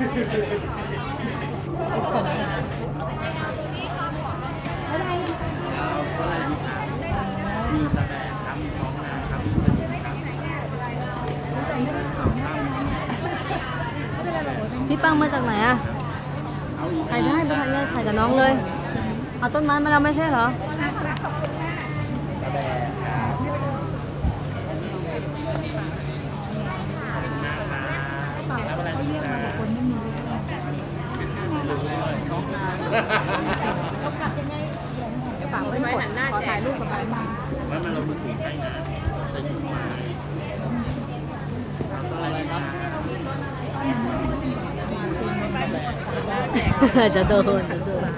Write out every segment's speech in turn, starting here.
มีตะแบงครับมีท้องนาครับมีตะแบงครับพี่ปังมาจากไหนอะเอาอีกถ่ายได้ไปถ่ายเลยถ่ายกับน้องเลย เอาต้นไม้มาแล้วไม่ใช่เหรอ ตะแบงครับรับอะไรดีนะ ฝากไว้ไหมหันหน้าถ่ายรูปกับไปว่ามันเราดูถูกได้นะจะอยู่ไหมาจะโดนจะโดน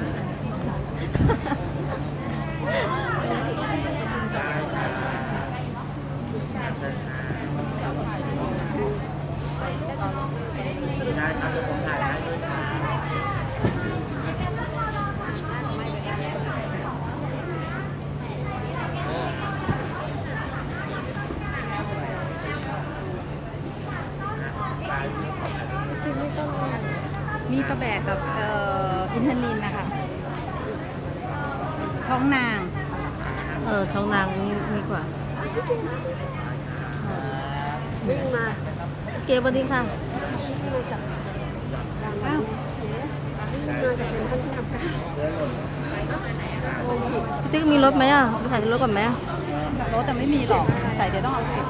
ได้ครับเดี๋ยวผมถ่ายให้ด้วยครับ มีตะแบกกับเอ่ออินทนินนะคะช่องนาง เออช่องนางนี่นี่กว่าวิ่งมาเก็บสวัสดีค่ะอ้าวพี่ติ๊กมีรถไหมอะไปใส่ในรถก่อนไหมรถแต่ไม่มีหรอก ใส่เดี๋ยวต้องเอาเก็บ